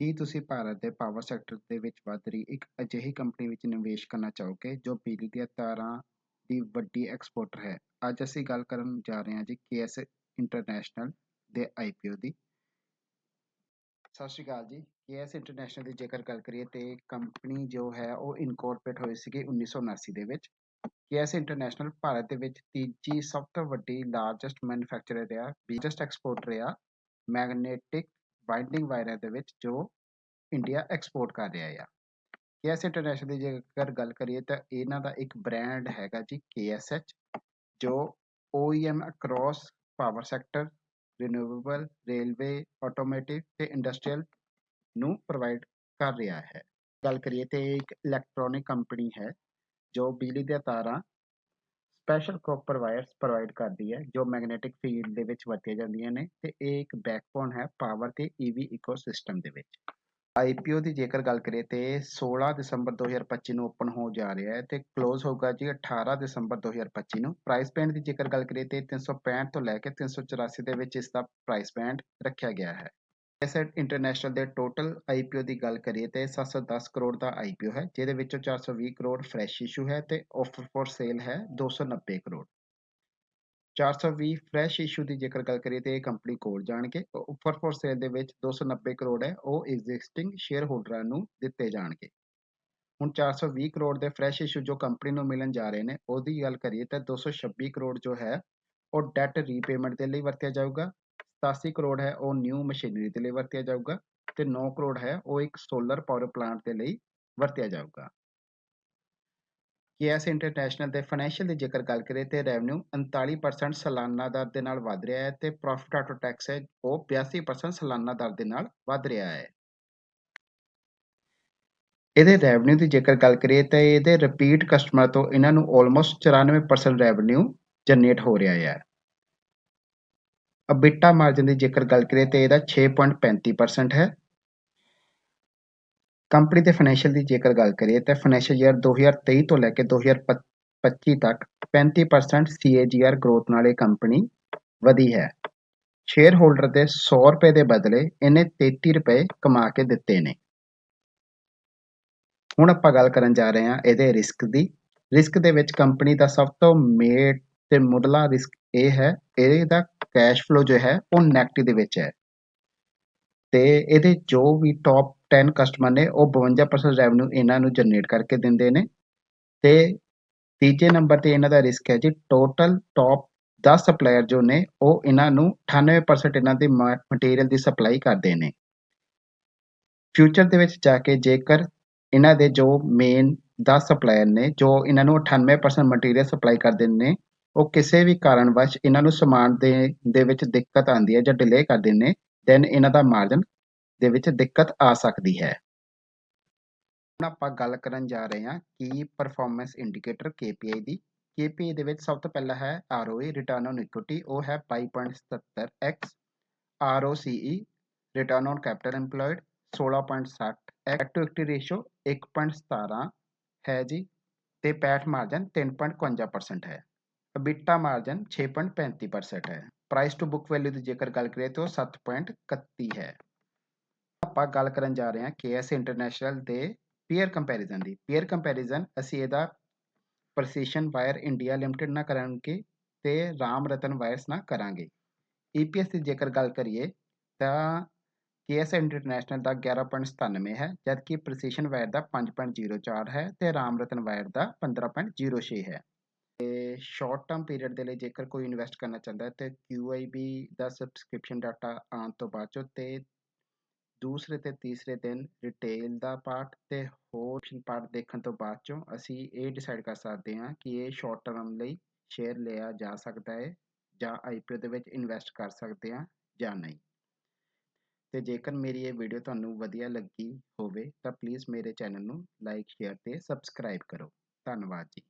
ਕੀ ਤੁਸੀਂ ਭਾਰਤ ਦੇ power sector ਦੇ ਵਿੱਚ ਵੱਧ ਰਹੀ ਇੱਕ ਅਜਿਹੀ ਕੰਪਨੀ ਵਿੱਚ ਨਿਵੇਸ਼ ਕਰਨਾ ਚਾਹੋਗੇ ਜੋ ਬਿਜਲੀ ਦੀਆਂ ਤਾਰਾਂ ਦੀ ਵੱਡੀ ਐਕਸਪੋਰਟਰ ਹੈ? ਅੱਜ ਅਸੀਂ ਗੱਲ ਕਰਨ ਜਾ ਰਹੇ ਹਾਂ ਜੀ ਕੇਐਸ ਇੰਟਰਨੈਸ਼ਨਲ ਦੇ ਆਈਪੀਓ ਦੀ। ਸਤਿ ਸ਼੍ਰੀ ਅਕਾਲ ਜੀ। ਕੇਐਸ ਇੰਟਰਨੈਸ਼ਨਲ ਦੀ ਜੇਕਰ ਗੱਲ ਕਰੀਏ ਤੇ ਕੰਪਨੀ ਜੋ ਹੈ ਉਹ ਇਨਕੋਰਪੋਰੇਟ ਹੋਈ ਸੀਗੀ 1979 ਦੇ ਵਿੱਚ। ਕੇਐਸ ਇੰਟਰਨੈਸ਼ਨਲ ਭਾਰਤ ਦੇ ਵਿੱਚ ਤੀਜੀ ਸਭ ਤੋਂ ਵੱਡੀ ਲਾਰਜੈਸਟ ਮੈਨੂਫੈਕਚਰਰ ਰਿਹਾ ਬਿਗੇਸਟ ਐਕਸਪੋਰਟਰ ਰਿਹਾ ਮੈਗਨੇਟਿਕ ਬਾਈਂਡਿੰਗ ਵਾਇਰਾਂ ਦੇ ਵਿੱਚ ਜੋ ਇੰਡੀਆ ਐਕਸਪੋਰਟ ਕਰ ਰਿਹਾ ਆ। ਕੇਐਸ ਇੰਟਰਨੈਸ਼ਨਲ ਦੀ ਜੇਕਰ ਗੱਲ ਕਰੀਏ ਤਾਂ ਇਹਨਾਂ ਦਾ ਇੱਕ ਬ੍ਰਾਂਡ ਹੈਗਾ ਜੀ KSH ਜੋ OEM across power sector renewable railway automotive ਤੇ ਇੰਡਸਟਰੀਅਲ ਨੂੰ ਪ੍ਰੋਵਾਈਡ ਕਰ ਰਿਹਾ ਹੈ। ਗੱਲ ਕਰੀਏ ਤੇ ਇੱਕ ਇਲੈਕਟ੍ਰੋਨਿਕ ਕੰਪਨੀ ਹੈ, ਜੋ ਬਿਜਲੀ ਦੀਆਂ ਤਾਰਾਂ ਸਪੈਸ਼ਲ ਕਾਪਰ ਵਾਇਰਸ ਪ੍ਰੋਵਾਈਡ ਕਰਦੀ ਹੈ, ਜੋ ਮੈਗਨੈਟਿਕ ਫੀਲਡ ਦੇ ਵਿੱਚ ਵਰਤੀਆਂ ਜਾਂਦੀਆਂ ਨੇ ਤੇ ਇਹ ਇੱਕ ਬੈਕਬੋਨ ਹੈ ਪਾਵਰ ਤੇ ਈਵੀ ਇਕੋਸਿਸਟਮ ਦੇ ਵਿੱਚ। ਆਈਪੀਓ ਦੀ ਜੇਕਰ ਗੱਲ ਕਰੀਏ ਤੇ 16 ਦਸੰਬਰ 2025 ਨੂੰ ਓਪਨ ਹੋ ਜਾ ਰਿਹਾ ਹੈ ਤੇ ਕਲੋਜ਼ ਹੋਊਗਾ ਜੀ 18 ਦਸੰਬਰ 2025 ਨੂੰ। ਪ੍ਰਾਈਸ ਬੈਂਡ ਦੀ ਜੇਕਰ ਗੱਲ ਕਰੀਏ ਤੇ 365 ਤੋਂ ਲੈ ਕੇ 384 ਦੇ ਵਿੱਚ ਇਸ ਦਾ ਪ੍ਰਾਈਸ ਬੈਂਡ ਰੱਖਿਆ ਗਿਆ ਹੈ। ਐਸੈਟ ਇੰਟਰਨੈਸ਼ਨਲ ਦੇ ਟੋਟਲ ਆਈਪੀਓ ਦੀ ਗੱਲ ਕਰੀਏ ਤੇ 710 ਕਰੋੜ ਦਾ ਆਈਪੀਓ ਹੈ, ਜਿਹਦੇ ਵਿੱਚੋਂ 420 ਕਰੋੜ ਫਰੈਸ਼ ਇਸ਼ੂ ਹੈ ਤੇ ਆਫਰ ਫॉर ਸੇਲ ਹੈ 290 ਕਰੋੜ। 420 ਫਰੈਸ਼ ਇਸ਼ੂ ਦੀ ਜੇਕਰ ਗੱਲ ਕਰੀਏ ਤੇ ਇਹ ਕੰਪਨੀ ਕੋਲ ਜਾਣਗੇ ਆਫਰ ਫॉर ਸੇਲ ਦੇ ਵਿੱਚ 290 ਕਰੋੜ ਹੈ, ਉਹ ਐਗਜ਼ਿਸਟਿੰਗ ਸ਼ੇਅਰ ਹੋਲਡਰਾਂ ਨੂੰ ਦਿੱਤੇ ਜਾਣਗੇ। ਹੁਣ 420 ਕਰੋੜ ਦੇ ਫਰੈਸ਼ ਇਸ਼ੂ ਜੋ ਕੰਪਨੀ ਨੂੰ ਮਿਲਣ ਜਾ ਰਹੇ ਨੇ, ਉਹਦੀ ਗੱਲ ਕਰੀਏ ਤਾਂ 226 ਕਰੋੜ ਜੋ ਹੈ, ਉਹ ਡੈਟ ਰੀਪੇਮੈਂਟ ਦੇ ਲਈ ਵਰਤਿਆ ਜਾਊਗਾ। 87 ਕਰੋੜ ਹੈ, ਉਹ ਨਿਊ ਮਸ਼ੀਨਰੀ ਦੇ ਲਈ ਵਰਤਿਆ ਜਾਊਗਾ ਤੇ 9 ਕਰੋੜ ਹੈ, ਉਹ ਇੱਕ ਸੋਲਰ ਪਾਵਰ ਪਲਾਂਟ ਦੇ ਲਈ ਵਰਤਿਆ ਜਾਊਗਾ। ਕੇਐਸ ਇੰਟਰਨੈਸ਼ਨਲ ਦੇ ਫਾਈਨੈਂਸ਼ੀਅਲ ਦੀ ਜੇਕਰ ਗੱਲ ਕਰੀਏ ਤੇ ਰੈਵਨਿਊ 39% ਸਾਲਾਨਾ ਦਰ ਦੇ ਨਾਲ ਵਧ ਰਿਹਾ ਹੈ ਤੇ ਪ੍ਰੋਫਿਟ ਆਫਟਰ ਟੈਕਸ ਹੈ, ਉਹ 82% ਸਾਲਾਨਾ ਦਰ ਦੇ ਨਾਲ ਵਧ ਰਿਹਾ ਹੈ। ਇਹਦੇ ਰੈਵਨਿਊ ਦੀ ਜੇਕਰ ਗੱਲ ਕਰੀਏ ਤਾਂ ਇਹਦੇ ਰਿਪੀਟ ਕਸਟਮਰ ਤੋਂ ਇਹਨਾਂ ਨੂੰ ਆਲਮੋਸਟ 94% ਰੈਵਨਿਊ ਜਨਰੇਟ ਹੋ ਰਿਹਾ ਹੈ। ਅਬਿਟਾ ਮਾਰਜਨ ਦੀ ਜੇਕਰ ਗੱਲ ਕਰੀਏ ਤੇ ਇਹਦਾ 6.35% ਹੈ। ਕੰਪਨੀ ਦੇ ਫਾਈਨੈਂਸ਼ੀਅਲ ਦੀ ਜੇਕਰ ਗੱਲ ਕਰੀਏ ਤਾਂ ਫਾਈਨੈਂਸ਼ੀਅਲ ਈਅਰ 2023 ਤੋਂ ਲੈ ਕੇ 2025 ਤੱਕ 35% CAGR ਗਰੋਥ ਨਾਲ ਇਹ ਕੰਪਨੀ ਵਧੀ ਹੈ। ਸ਼ੇਅਰ ਹੋਲਡਰ ਦੇ 100 ਰੁਪਏ ਦੇ ਬਦਲੇ ਇਹਨੇ 33 ਰੁਪਏ ਕਮਾ ਕੇ ਦਿੱਤੇ ਨੇ। ਹੁਣ ਆਪਾਂ ਗੱਲ ਕਰਨ ਜਾ ਰਹੇ ਹਾਂ ਇਹਦੇ ਰਿਸਕ ਦੀ। ਰਿਸਕ ਦੇ ਵਿੱਚ ਕੰਪਨੀ ਦਾ ਸਭ ਤੋਂ ਮੇਨ ਤੇ ਮੁੱਢਲਾ ਰਿਸਕ ਇਹ ਹੈ, ਇਹਦਾ ਕੈਸ਼ ਫਲੋ ਜੋ ਹੈ, ਉਹ ਨੈਗੇਟਿਵ ਦੇ ਵਿੱਚ ਹੈ। ਤੇ ਇਹਦੇ ਜੋ ਵੀ ਟੌਪ 10 ਕਸਟਮਰ ਨੇ, ਉਹ 52% ਰੈਵਨਿਊ ਇਹਨਾਂ ਨੂੰ ਜਨਰੇਟ ਕਰਕੇ ਦਿੰਦੇ ਨੇ। ਤੇ ਤੀਜੇ ਨੰਬਰ ਤੇ ਇਹਨਾਂ ਦਾ ਰਿਸਕ ਹੈ ਜੀ ਟੋਟਲ ਟੌਪ 10 ਸਪਲਾਇਰ ਜੋ ਨੇ, ਉਹ ਇਹਨਾਂ ਨੂੰ 98% ਇਹਨਾਂ ਦੀ ਮਟੀਰੀਅਲ ਦੀ ਸਪਲਾਈ ਕਰਦੇ ਨੇ। ਫਿਊਚਰ ਦੇ ਵਿੱਚ ਜਾ ਕੇ ਜੇਕਰ ਇਹਨਾਂ ਦੇ ਜੋ ਮੇਨ 10 ਸਪਲਾਇਰ ਨੇ, ਜੋ ਇਹਨਾਂ ਨੂੰ 98% ਮਟੀਰੀਅਲ ਸਪਲਾਈ ਕਰਦੇ ਨੇ ਉਹ ਕਿਸੇ ਵੀ ਕਾਰਨਵਸ਼ ਇਹਨਾਂ ਨੂੰ ਸਮਾਨ ਦੇ ਦੇ ਵਿੱਚ ਦਿੱਕਤ ਆਉਂਦੀ ਹੈ ਜਾਂ ਡਿਲੇ ਕਰਦੇ ਨੇ ਦੈਨ ਇਹਨਾਂ ਦਾ ਮਾਰਜਨ ਦੇ ਵਿੱਚ ਦਿੱਕਤ ਆ ਸਕਦੀ ਹੈ। ਹੁਣ ਆਪਾਂ ਗੱਲ ਕਰਨ ਜਾ ਰਹੇ ਹਾਂ ਕੀ ਪਰਫਾਰਮੈਂਸ ਇੰਡੀਕੇਟਰ KPI ਦੀ। KPI ਦੇ ਵਿੱਚ ਸਭ ਤੋਂ ਪਹਿਲਾ ਹੈ ROE ਰਿਟਰਨ ਔਨ ਇਕੁਇਟੀ ਉਹ ਹੈ 5.77x ROCE return on capital employed 16.60 activity ratio 1.17 ਹੈ ਜੀ, ਤੇ ਪੈਟ ਮਾਰਜਨ 3.51% ਹੈ। ਅਬਿਟਾ ਮਾਰਜਨ 6.35% ਹੈ। ਪ੍ਰਾਈਸ ਟੂ ਬੁੱਕ ਵੈਲਿਊ ਦੀ ਜੇਕਰ ਗੱਲ ਕਰੀਏ ਤਾਂ 7.31 ਹੈ। ਆਪਾਂ ਗੱਲ ਕਰਨ ਜਾ ਰਹੇ ਹਾਂ KS ਇੰਟਰਨੈਸ਼ਨਲ ਦੇ ਪੀਅਰ ਕੰਪੈਰੀਜ਼ਨ ਦੀ। ਪੀਅਰ ਕੰਪੈਰੀਜ਼ਨ ਅਸੀਂ ਇਹਦਾ ਪ੍ਰੈਸੀਸ਼ਨ ਵਾਇਰ ਇੰਡੀਆ ਲਿਮਟਿਡ ਨਾਲ ਕਰਾਂਗੇ ਤੇ ਰਾਮ ਰਤਨ ਵਾਇਰਸ ਨਾਲ ਕਰਾਂਗੇ। EPS ਦੀ ਜੇਕਰ ਗੱਲ ਕਰੀਏ ਤਾਂ KS ਇੰਟਰਨੈਸ਼ਨਲ ਦਾ 11.97 ਹੈ, ਜਦਕਿ ਪ੍ਰੈਸੀਸ਼ਨ ਵਾਇਰ ਦਾ 5.04 ਹੈ ਤੇ ਰਾਮ ਰਤਨ ਵਾਇਰ ਦਾ 15.06 ਹੈ। ਤੇ ਸ਼ਾਰਟ ਟਰਮ ਪੀਰੀਅਡ ਦੇ ਲਈ ਜੇਕਰ ਕੋਈ ਇਨਵੈਸਟ ਕਰਨਾ ਚਾਹੁੰਦਾ ਹੈ, ਤੇ QIB ਦਾ ਸਬਸਕ੍ਰਿਪਸ਼ਨ ਡਾਟਾ ਆਉਣ ਤੋਂ ਬਾਅਦ ਚੋਂ ਤੇ ਦੂਸਰੇ ਤੇ ਤੀਸਰੇ ਦਿਨ ਰਿਟੇਲ ਦਾ ਪਾਰਟ ਤੇ ਹੋਰ ਪਾਰਟ ਦੇਖਣ ਤੋਂ ਬਾਅਦ ਚੋਂ ਅਸੀਂ ਇਹ ਡਿਸਾਈਡ ਕਰ ਸਕਦੇ ਹਾਂ ਕਿ ਇਹ ਸ਼ਾਰਟ ਟਰਮ ਲਈ ਸ਼ੇਅਰ ਲਿਆ ਜਾ ਸਕਦਾ ਹੈ ਜਾਂ ਆਈਪੀਓ ਦੇ ਵਿੱਚ ਇਨਵੈਸਟ ਕਰ ਸਕਦੇ ਹਾਂ ਜਾਂ ਨਹੀਂ। ਤੇ ਜੇਕਰ ਮੇਰੀ ਇਹ ਵੀਡੀਓ ਤੁਹਾਨੂੰ ਵਧੀਆ ਲੱਗੀ ਹੋਵੇ ਤਾਂ ਪਲੀਜ਼ ਮੇਰੇ ਚੈਨਲ ਨੂੰ ਲਾਈਕ ਸ਼ੇਅਰ ਤੇ ਸਬਸਕ੍ਰਾਈਬ ਕਰੋ। ਧੰਨਵਾਦ ਜੀ।